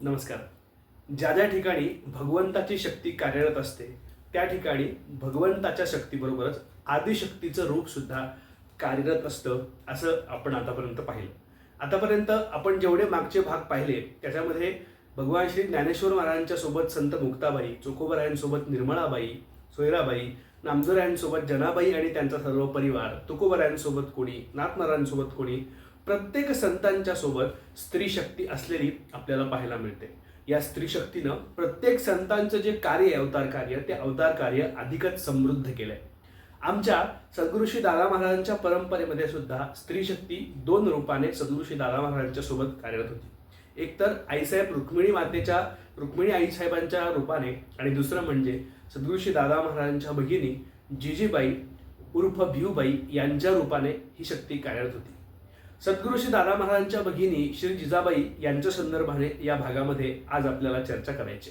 नमस्कार. ज्या ज्या ठिकाणी भगवंताची शक्ती कार्यरत असते त्या ठिकाणी भगवंताच्या शक्तीबरोबरच आदिशक्तीचं रूप सुद्धा कार्यरत असतं असं आपण आतापर्यंत पाहिलं. आतापर्यंत आपण जेवढे मागचे भाग पाहिले त्याच्यामध्ये भगवान श्री ज्ञानेश्वर महाराजांच्या सोबत संत मुक्ताबाई चोखोबरायांसोबत निर्मळाबाई सोयराबाई नामजोरायांसोबत जनाबाई आणि त्यांचा सर्व परिवार तुकोबरायांसोबत कोणी नाथमारांसोबत कोणी प्रत्येक संतांच्या सोबत स्त्री शक्ती असलेली आपल्याला पाहायला मिळते. या स्त्री शक्तीनं प्रत्येक संतांचं जे कार्य आहे अवतार कार्य ते अवतार कार्य अधिकच समृद्ध केलंय. आमच्या सद्गुरुश्री दादा महाराजांच्या परंपरेमध्ये सुद्धा स्त्री शक्ती दोन रूपाने सदृषी दादा महाराजांच्या सोबत कार्यरत होती. एक तर आईसाहेब रुक्मिणी मातेच्या रुक्मिणी आईसाहेबांच्या रूपाने आणि दुसरं म्हणजे सद्गुरुश्री दादा महाराजांच्या भगिनी जिजीबाई उर्फ भिऊबाई यांच्या रूपाने ही शक्ती कार्यरत होती. सद्गुरू श्री दादा महाराजांच्या भगिनी श्री जिजाबाई यांच्या संदर्भाने या भागामध्ये आज आपल्याला चर्चा करायची.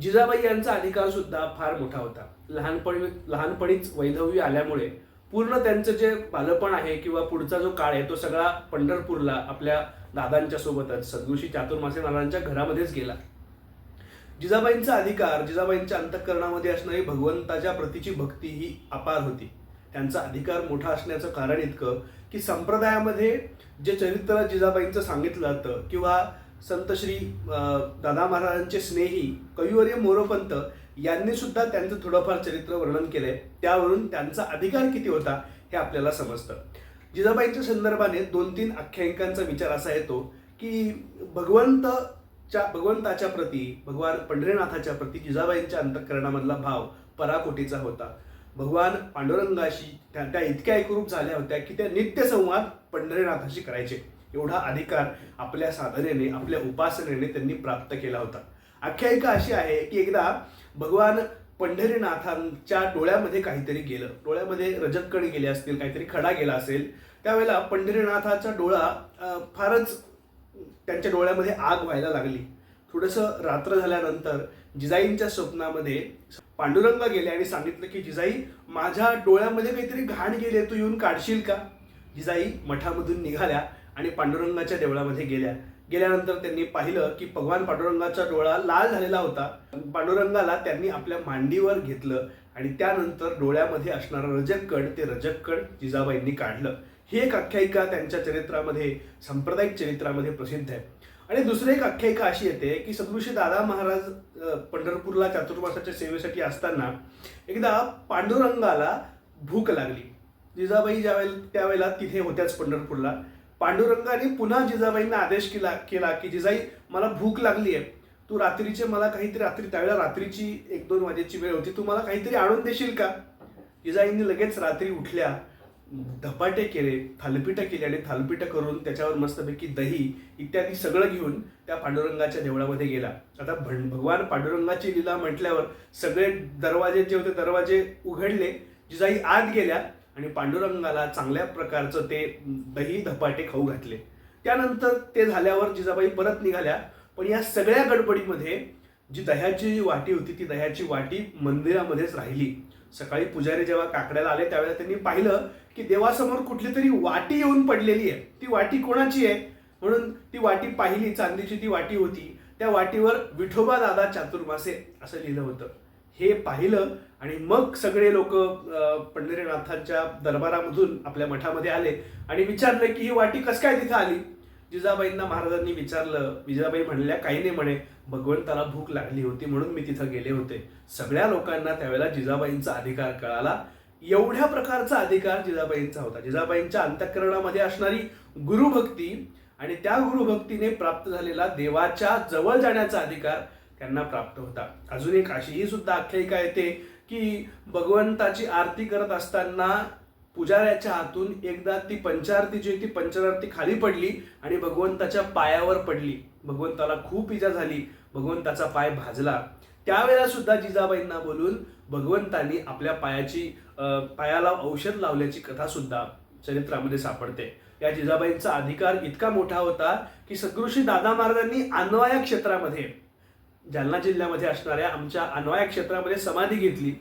जिजाबाई यांचा अधिकार सुद्धा फार मोठा होता. लहानपणी लहानपणीच वैधव्य आल्यामुळे पूर्ण त्यांचं जे बालपण आहे किंवा पुढचा जो काळ आहे तो सगळा पंढरपूरला आपल्या दादांच्या सोबतच सद्गुरुशी चातुर्मासे महाराजांच्या घरामध्येच गेला. जिजाबाईंचा अधिकार जिजाबाईंच्या अंतःकरणामध्ये असणारी भगवंताच्या प्रतीची भक्ती ही अपार होती. त्यांचा अधिकार मोठा असण्याचं कारण इतकं की संप्रदायामध्ये जे चरित्र जिजाबाईंचं सांगितलं जातं किंवा संत श्री दादा महाराजांचे स्नेही कविवर्य मोरोपंत यांनी सुद्धा त्यांचं थोडंफार चरित्र वर्णन केलंय. त्यावरून त्यांचा अधिकार किती होता हे आपल्याला समजतं. जिजाबाईंच्या संदर्भाने दोन तीन आख्यायिकांचा विचार असा येतो की भगवंतच्या भगवंताच्या प्रती भगवान पंढरीनाथाच्या प्रती जिजाबाईंच्या अंतःकरणामधला भाव पराकोटीचा होता. भगवान पांडुरंगाशी त्या त्या इतक्या एकरूप झाल्या होत्या की त्या नित्य संवाद पंढरीनाथाशी करायचे. एवढा अधिकार आपल्या साधनेने आपल्या उपासनेने त्यांनी प्राप्त केला होता. आख्यायिका अशी आहे की एकदा भगवान पंढरीनाथांच्या डोळ्यामध्ये काहीतरी गेलं. डोळ्यामध्ये रजतकणी गेले असतील काहीतरी खडा गेला असेल त्यावेळेला पंढरीनाथाचा डोळा फारच त्यांच्या डोळ्यामध्ये आग व्हायला लागली. थोडंसं रात्र झाल्यानंतर जिजाईंच्या स्वप्नामध्ये पांडुरंगा गेले आणि सांगितलं की जिजाई माझ्या डोळ्यामध्ये काहीतरी घाण गेले तू येऊन काढशील का? जिजाई मठामधून निघाल्या आणि पांडुरंगाच्या देवळामध्ये गेल्या. गेल्यानंतर त्यांनी पाहिलं की भगवान पांडुरंगाचा डोळा लाल झालेला होता. पांडुरंगाला त्यांनी आपल्या मांडीवर घेतलं आणि त्यानंतर डोळ्यामध्ये असणारं रजककण ते रजककड जिजाबाईंनी काढलं. ही एक आख्यायिका त्यांच्या चरित्रामध्ये सांप्रदायिक चरित्रामध्ये प्रसिद्ध आहे. आणि दुसरी एक आख्यायिका अशी येते की सद्गुरुश्री दादा महाराज पंढरपूरला चातुर्मासाच्या सेवेसाठी असताना एकदा पांडुरंगाला भूक लागली. जिजाबाई ज्यावेळेला त्यावेळेला तिथे होत्याच पंढरपूरला. पांडुरंगाने पुन्हा जिजाबाईंना आदेश केला केला की जिजाई मला भूक लागली आहे तू रात्रीचे मला काहीतरी रात्री त्यावेळेला रात्रीची एक दोन वाजेची वेळ होती तू मला काहीतरी आणून देशील का? जिजाईंनी लगेच रात्री उठल्या. धपाटे केले थालपीठं केली आणि थालपीठं करून त्याच्यावर मस्तपैकी दही इत्यादी सगळं घेऊन त्या पांडुरंगाच्या देवळामध्ये गेला. आता भं- भगवान पांडुरंगाची लीला म्हटल्यावर सगळे दरवाजे जे होते दरवाजे उघडले जिजाई आत गेल्या आणि पांडुरंगाला चांगल्या प्रकारचं ते दही धपाटे खाऊ घातले. त्यानंतर ते झाल्यावर जिजाबाई परत निघाल्या. पण या सगळ्या गडबडीमध्ये जी दह्याची जी वाटी होती ती दह्याची वाटी मंदिरामध्येच राहिली. सकाळी पुजारी जेव्हा काकड्याला आले त्यावेळेला त्यांनी पाहिलं की देवासमोर कुठली तरी वाटी येऊन पडलेली आहे. ती वाटी कोणाची आहे? म्हणून ती वाटी पाहिली चांदीची ती वाटी होती. त्या वाटीवर विठोबा दादा चातुर्मासे असं लिहिलं होतं. हे पाहिलं आणि मग सगळे लोक पंढरीनाथांच्या दरबारामधून आपल्या मठामध्ये आले आणि विचारलं की ही वाटी कस काय तिथं आली? जिजाबाईंना महाराजांनी विचारलं जिजाबाई म्हणल्या काही नाही म्हणे भगवंताला भूक लागली होती म्हणून मी तिथं गेले होते. सगळ्या लोकांना त्यावेळेला जिजाबाईंचा अधिकार कळाला. एवढ्या प्रकारचा अधिकार जिजाबाईंचा होता. जिजाबाईंच्या अंतःकरणामध्ये असणारी गुरुभक्ती आणि त्या गुरुभक्तीने प्राप्त झालेला देवाच्या जवळ जाण्याचा अधिकार त्यांना प्राप्त होता. अजून एक अशी ही सुद्धा आख्यायिका येते की भगवंताची आरती करत असताना पुजाऱ्याच्या हातून एकदा ती पंचारती जी ती पंचारती खाली पडली आणि भगवंताच्या पायावर पडली. भगवंताला खूप इजा झाली. भगवंताचा पाय भाजला. त्यावेळेला सुद्धा जिजाबाईंना बोलून भगवंतांनी आपल्या पायाची पायाला औषध लावल्याची कथा सुद्धा चरित्रामध्ये सापडते. या जिजाबाईंचा अधिकार इतका मोठा होता की सदृशी दादा महाराजांनी अन्वया क्षेत्रामध्ये जालना जिल्ह्यामध्ये असणाऱ्या आमच्या अन्वया क्षेत्रामध्ये समाधी घेतली.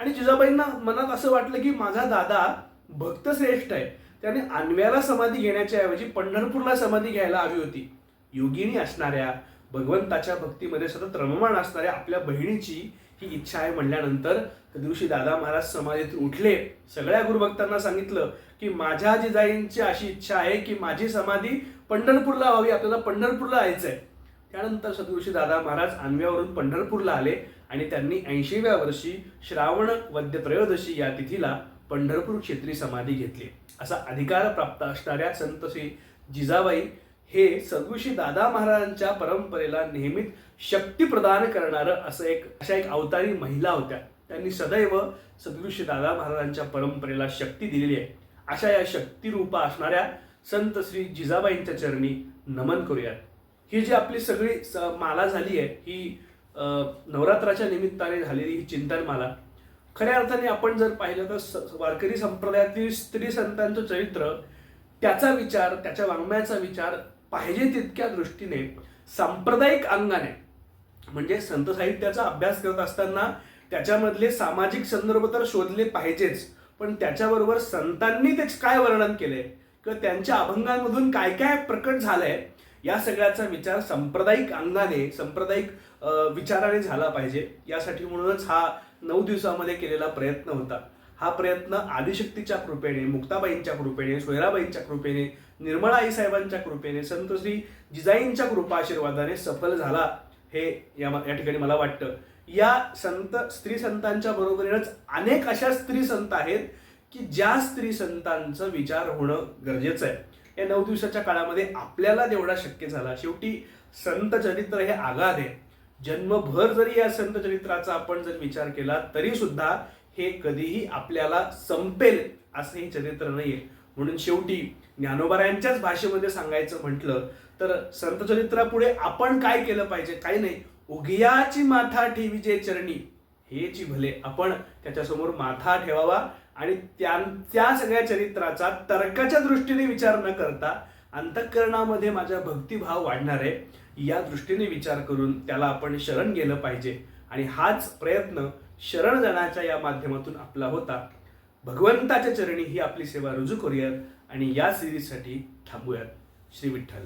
आणि जिजाबाईंना मनात असं वाटलं की माझा दादा भक्त श्रेष्ठ आहे. त्याने अन्व्याला समाधी घेण्याच्या ऐवजी पंढरपूरला समाधी घ्यायला हवी होती. योगिनी असणाऱ्या भगवंताच्या भक्तीमध्ये सतत रममाण असणाऱ्या आपल्या बहिणीची ही इच्छा आहे म्हणल्यानंतर त्या दिवशी दादा महाराज समाधीतून उठले. सगळ्या गुरुभक्तांना सांगितलं की माझ्या जिजाईंची अशी इच्छा आहे की माझी समाधी पंढरपूरला व्हावी आपल्याला पंढरपूरला यायचं आहे त्यानंतर सदृशी दादा महाराज आणव्यावरून पंढरपूरला आले. आणि त्यांनी ऐंशीव्या वर्षी श्रावण वद्य त्रयोदशी या तिथीला पंढरपूर क्षेत्री समाधी घेतली. असा अधिकार प्राप्त असणाऱ्या संत श्री जिजाबाई हे सदगुरुशी दादा महाराजांच्या परंपरेला नेहमीच शक्ती प्रदान करणारं असं एक अशा एक अवतारी महिला होत्या. त्यांनी सदैव सदगुरुशी दादा महाराजांच्या परंपरेला शक्ती दिलेली आहे. अशा या शक्तिरूपा असणाऱ्या संत श्री जिजाबाईंच्या चरणी नमन करूयात. ही जी आपली सगळी स- माला झाली आहे ही नवरात्राच्या निमित्ताने झालेली ही चिंतनमाला खऱ्या अर्थाने आपण जर पाहिलं तर स- वारकरी संप्रदायातील स्त्री संतांचं चरित्र त्याचा विचार त्याच्या वाङ्मयाचा विचार पाहिजे तितक्या दृष्टीने सांप्रदायिक अंगाने म्हणजे संत साहित्याचा अभ्यास करत असताना त्याच्यामधले सामाजिक संदर्भ तर शोधले पाहिजेच पण त्याच्याबरोबर संतांनी ते काय वर्णन केलंय? किंवा त्यांच्या अभंगांमधून काय काय प्रकट झालंय? या सगळ्याचा विचार सांप्रदायिक अंगाने सांप्रदायिक विचाराने झाला पाहिजे. यासाठी म्हणूनच हा नऊ दिवसामध्ये केलेला प्रयत्न होता. हा प्रयत्न आदिशक्तीच्या कृपेने मुक्ताबाईंच्या कृपेने सोयराबाईंच्या कृपेने निर्मळा आई साहेबांच्या कृपेने संत श्री जिजाईंच्या कृपा आशीर्वादाने सफल झाला हे या या ठिकाणी मला वाटतं. या संत स्त्री संतांच्या बरोबरीनंच अनेक अशा स्त्री संत आहेत की ज्या स्त्री संतांचं विचार होणं गरजेचं आहे. या नऊ दिवसाच्या काळामध्ये आपल्याला तेवढा शक्य झाला. शेवटी संत चरित्र हे आघाध आहे. जन्मभर जरी या संत चरित्राचा आपण जर विचार केला तरी सुद्धा हे कधीही आपल्याला संपेल असं हे चरित्र नाहीये. म्हणून शेवटी ज्ञानोबारायांच्याच भाषेमध्ये सांगायचं म्हटलं तर संत चरित्रापुढे आपण काय केलं पाहिजे? काही नाही. उगियाची माथा ठेवी जे चरणी. हेची भले आपण त्याच्यासमोर माथा ठेवावा आणि त्या त्या सगळ्या चरित्राचा तर्काच्या दृष्टीने विचार न करता अंतःकरणामध्ये माझा भक्तिभाव वाढणार आहे. या दृष्टीने विचार करून त्याला आपण शरण गेलं पाहिजे. आणि हाच प्रयत्न शरण जाण्याच्या या माध्यमातून आपला होता. भगवंताच्या चरणी ही आपली सेवा रुजू करूयात आणि या सिरीजसाठी थांबूयात. श्री विठ्ठल.